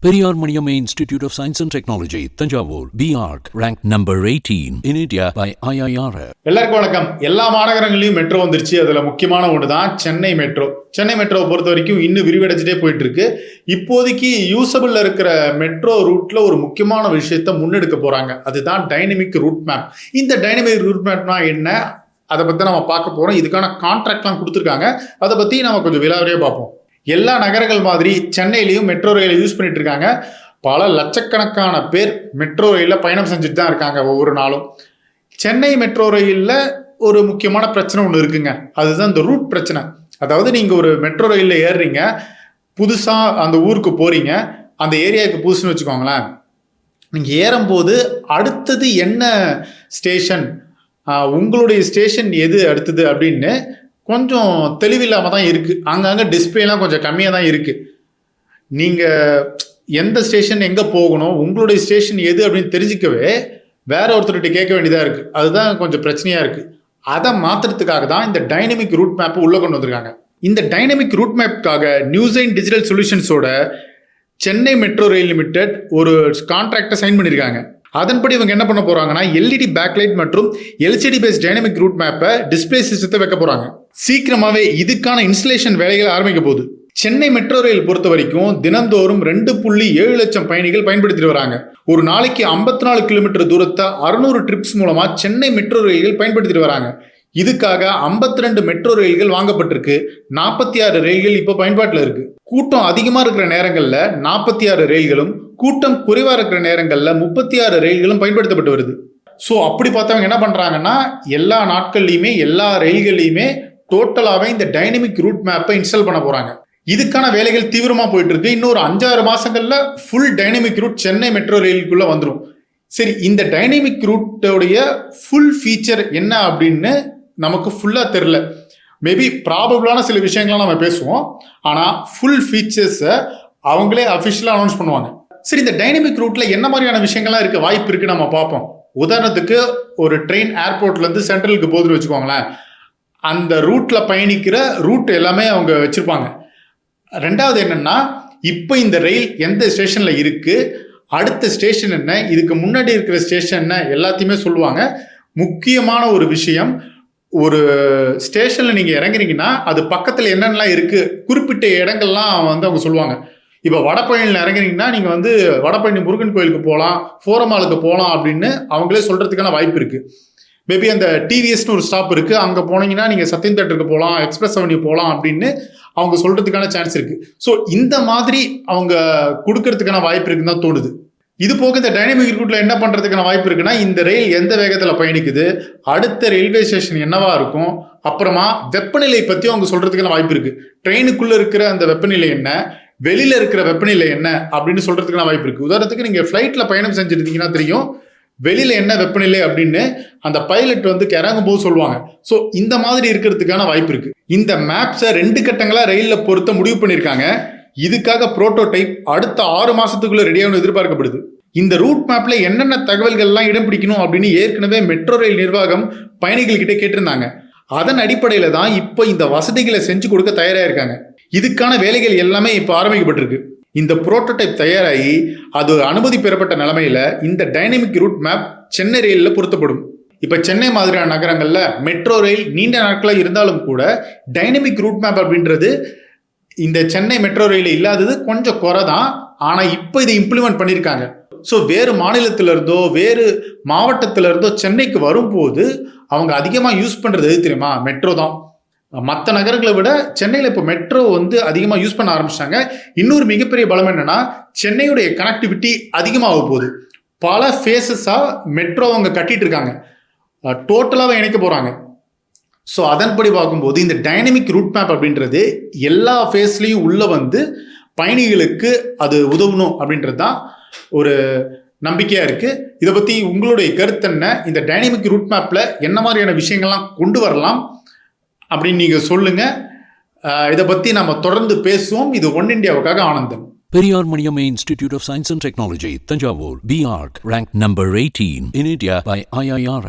Periyar Maniamma Institute of Science and Technology, Tanjavur, BARC, ranked number 18 in India by IIRF. எல்லாருக்கும் வணக்கம். எல்லா மாநகரங்களையும் metro வந்துருச்சு. அதில் முக்கியமான ஒன்று தான் சென்னை மெட்ரோ சென்னை மெட்ரோவை பொறுத்த வரைக்கும் இன்னும் விரிவடைஞ்சிட்டே போயிட்டு இருக்கு இப்போதைக்கு யூசபிள்ல இருக்கிற மெட்ரோ ரூட்ல ஒரு முக்கியமான விஷயத்த முன்னெடுக்க போறாங்க. அதுதான் டைனமிக் ரூட் மேப் இந்த டைனமிக் ரூட் மேப்னா என்ன? அதை பற்றி நம்ம பார்க்க போகிறோம் இதுக்கான கான்ட்ராக்ட்லாம் கொடுத்துருக்காங்க. அதை பற்றி நம்ம கொஞ்சம் விலாவரியாக பார்ப்போம். எல்லா நகரங்கள் மாதிரி சென்னையிலையும் மெட்ரோ ரயிலை யூஸ் பண்ணிட்டு இருக்காங்க. பல லட்சக்கணக்கான பேர் மெட்ரோ ரயிலில் பயணம் செஞ்சுட்டு தான் இருக்காங்க ஒவ்வொரு நாளும். சென்னை மெட்ரோ ரயிலில் ஒரு முக்கியமான பிரச்சனை ஒன்று இருக்குங்க. அதுதான் இந்த ரூட் பிரச்சனை. அதாவது நீங்கள் ஒரு மெட்ரோ ரயிலில் ஏறுறீங்க புதுசாக அந்த ஊருக்கு போகிறீங்க அந்த ஏரியாவுக்கு புதுசுன்னு வச்சுக்கோங்களேன். நீங்கள் ஏறும்போது அடுத்தது என்ன ஸ்டேஷன் உங்களுடைய ஸ்டேஷன் எது அடுத்தது அப்படின்னு கொஞ்சம் தெளிவில்லாமல் தான் இருக்குது அங்கங்கே டிஸ்பிளேலாம் கொஞ்சம் கம்மியாக தான் இருக்குது நீங்கள் எந்த ஸ்டேஷன் எங்கே போகணும் உங்களுடைய ஸ்டேஷன் எது அப்படின்னு தெரிஞ்சிக்கவே வேற ஒருத்தர்கிட்ட கேட்க வேண்டியதாக இருக்குது அதுதான் கொஞ்சம் பிரச்சனையாக இருக்குது அதை மாற்றுறதுக்காக தான் இந்த டைனமிக் ரூட் மேப்பை உள்ளே கொண்டு வந்திருக்காங்க. இந்த டைனமிக் ரூட் மேப்காக நியூசைன் டிஜிட்டல் சொல்யூஷன்ஸோட சென்னை மெட்ரோ ரயில் லிமிடெட் ஒரு கான்ட்ராக்டை சைன் பண்ணியிருக்காங்க அதன்படி இவங்க என்ன பண்ண போறாங்கன்னா எல்இடி பேக்லைட் மற்றும் எல்சிடி பேஸ் டைனமிக் ரூட் மேப்பை டிஸ்பிளே சிஸ்டத்தை வைக்க போறாங்க. சீக்கிரமாகவே இதுக்கான இன்ஸ்டலேஷன் வேலைகள் ஆரம்பிக்க போகுது. சென்னை மெட்ரோ ரயில் பொறுத்த வரைக்கும் தினந்தோறும் ரெண்டு புள்ளி ஏழு லட்சம் பயணிகள் பயன்படுத்திட்டு வராங்க. ஒரு நாளைக்கு ஐம்பத்தி நாலு கிலோமீட்டர் தூரத்தை அறுநூறு ட்ரிப்ஸ் மூலமா சென்னை மெட்ரோ ரயில்கள் பயன்படுத்திட்டு வராங்க. இதுக்காக 52 ரெண்டு மெட்ரோ ரயில்கள் வாங்கப்பட்டிருக்கு. நாற்பத்தி ஆறு ரயில்கள் இப்போ பயன்பாட்டில் இருக்கு. கூட்டம் அதிகமாக இருக்கிற நேரங்களில் நாற்பத்தி ஆறு ரயில்களும் கூட்டம் குறைவாக இருக்கிற நேரங்களில் முப்பத்தி ஆறு ரயில்களும் பயன்படுத்தப்பட்டு வருது. ஸோ அப்படி பார்த்தவங்க என்ன பண்ணுறாங்கன்னா எல்லா நாட்கள்லையுமே எல்லா ரயில்கள்லையுமே டோட்டலாகவே இந்த டைனமிக் ரூட் மேப்பை இன்ஸ்டால் பண்ண போகிறாங்க இதுக்கான வேலைகள் தீவிரமாக போயிட்டு இருக்கு. இன்னொரு அஞ்சாறு மாதங்களில் full dynamic route Chennai metro ரயிலுக்குள்ளே வந்துடும் சரி இந்த டைனமிக் ரூட்டோடைய ஃபுல் ஃபீச்சர் என்ன அப்படின்னு நமக்கு ஃபுல்லாக தெரில மேபி ப்ராபபிளான சில விஷயங்கள்லாம் நம்ம பேசுவோம். ஆனால் ஃபுல் ஃபீச்சர்ஸை அவங்களே அஃபிஷியலாக அனௌன்ஸ் பண்ணுவாங்க. சரி இந்த டைனமிக் ரூட்டில் என்ன மாதிரியான விஷயங்கள்லாம் இருக்க வாய்ப்பு இருக்குது நம்ம பார்ப்போம். உதாரணத்துக்கு ஒரு ட்ரெயின் ஏர்போர்ட்லேருந்து சென்ட்ரலுக்கு போகுதுன்னு வச்சுக்கோங்களேன். அந்த ரூட்டில் பயணிக்கிற ரூட் எல்லாமே அவங்க வச்சுருப்பாங்க. ரெண்டாவது என்னன்னா இப்போ இந்த ரயில் எந்த ஸ்டேஷனில் இருக்குது அடுத்த ஸ்டேஷன் என்ன இதுக்கு முன்னாடி இருக்கிற ஸ்டேஷன் என்ன எல்லாத்தையுமே சொல்லுவாங்க. முக்கியமான ஒரு விஷயம் ஒரு ஸ்டேஷனில் நீங்கள் இறங்குறீங்கன்னா அது பக்கத்தில் என்னென்னலாம் இருக்குது குறிப்பிட்ட இடங்கள்லாம் வந்து அவங்க சொல்லுவாங்க. இப்போ வடபழனியில் இறங்குறீங்கன்னா நீங்கள் வந்து வடபழனி முருகன் கோயிலுக்கு போகலாம் ஃபோரமாலுக்கு போகலாம் அப்படின்னு அவங்களே சொல்கிறதுக்கான வாய்ப்பு இருக்குது மேபி அந்த டிவிஎஸ்னு ஒரு ஸ்டாப் இருக்குது அங்கே போனீங்கன்னா நீங்கள் சத்தியம் தேட்டருக்கு போகலாம் எக்ஸ்பிரஸ் அவென்யூ போகலாம் அப்படின்னு அவங்க சொல்கிறதுக்கான சான்ஸ் இருக்குது ஸோ இந்த மாதிரி அவங்க கொடுக்கறதுக்கான வாய்ப்பு இருக்குன்னு தான் தோணுது. இது போக இந்த டைனமிக் ரூட்ல என்ன பண்றதுக்கான வாய்ப்பு இருக்குன்னா இந்த ரயில் எந்த வேகத்துல பயணிக்குது அடுத்த ரயில்வே ஸ்டேஷன் என்னவா இருக்கும் அப்புறமா வெப்பநிலை பத்தி அவங்க சொல்றதுக்கான வாய்ப்பு இருக்கு. ட்ரெயினுக்குள்ள இருக்கிற அந்த வெப்பநிலை என்ன வெளியில இருக்கிற வெப்பநிலை என்ன அப்படின்னு சொல்றதுக்கான வாய்ப்பு இருக்கு. உதாரணத்துக்கு நீங்க ஃபிளைட்ல பயணம் செஞ்சிருந்தீங்கன்னா தெரியும் வெளியில் என்ன வெப்பநிலை அப்படின்னு அந்த பைலட் வந்து கிறங்கும் போது சொல்லுவாங்க. ஸோ இந்த மாதிரி இருக்கிறதுக்கான வாய்ப்பு இருக்கு. இந்த மேப்ஸை ரெண்டு கட்டங்களாக ரயிலில் பொருத்த முடிவு பண்ணியிருக்காங்க. இதுக்காக புரோட்டோடைப் அடுத்த ஆறு மாதத்துக்குள்ளே ரெடியாகணும் எதிர்பார்க்கப்படுது. இந்த ரூட் மேப்பில் என்னென்ன தகவல்கள்லாம் இடம் பிடிக்கணும் அப்படின்னு ஏற்கனவே மெட்ரோ ரயில் நிர்வாகம் பயணிகள்கிட்ட கேட்டிருந்தாங்க. அதன் அடிப்படையில் தான் இப்போ இந்த வசதிகளை செஞ்சு கொடுக்க தயாராக இருக்காங்க. இதுக்கான வேலைகள் எல்லாமே இப்போ ஆரம்பிக்கப்பட்டிருக்கு. இந்த புரோட்டோடைப் தயாராகி அது அனுமதி பெறப்பட்ட நிலமையில இந்த டைனமிக் ரூட் மேப் சென்னை ரயிலில் பொருத்தப்படும். இப்போ சென்னை மாதிரியான நகரங்களில் மெட்ரோ ரயில் நீண்ட நாட்களாக இருந்தாலும் கூட டைனமிக் ரூட் மேப் அப்படின்றது இந்த சென்னை மெட்ரோ ரயில் இல்லாதது கொஞ்சம் குறை தான் ஆனால் இப்போ இதை இம்ப்ளிமெண்ட் பண்ணியிருக்காங்க. ஸோ வேறு மாநிலத்திலிருந்தோ வேறு மாவட்டத்திலிருந்தோ சென்னைக்கு வரும்போது அவங்க அதிகமாக யூஸ் பண்ணுறது எது தெரியுமா? மெட்ரோ தான். மற்ற நகரங்களை விட சென்னையில் இப்போ மெட்ரோ வந்து அதிகமாக யூஸ் பண்ண ஆரம்பிச்சிட்டாங்க. இன்னொரு மிகப்பெரிய பலம் என்னன்னா சென்னையுடைய கனெக்டிவிட்டி அதிகமாக போகுது. பல ஃபேஸஸாக மெட்ரோ அவங்க கட்டிட்டு இருக்காங்க. டோட்டலாக இணைக்க போகிறாங்க ஸோ அதன்படி பார்க்கும்போது இந்த டைனமிக் ரூட் மேப் அப்படின்றது எல்லா ஃபேஸ்லேயும் உள்ளே வந்து பயணிகளுக்கு அது உதவணும் அப்படின்றது தான் ஒரு நம்பிக்கையாக இருக்குது இதை பற்றி உங்களுடைய கருத்து என்ன? இந்த டைனமிக் ரூட் மேப்பில் என்ன மாதிரியான விஷயங்கள்லாம் கொண்டு வரலாம்? அப்படின்னு நீங்கள் சொல்லுங்கள் இதை பற்றி நம்ம தொடர்ந்து பேசுவோம் இது ஒன் இண்டியாவுக்காக ஆனந்தம் Periyar Maniam institute of science and technology Thanjavur B Arch rank number eighteen in India by IRF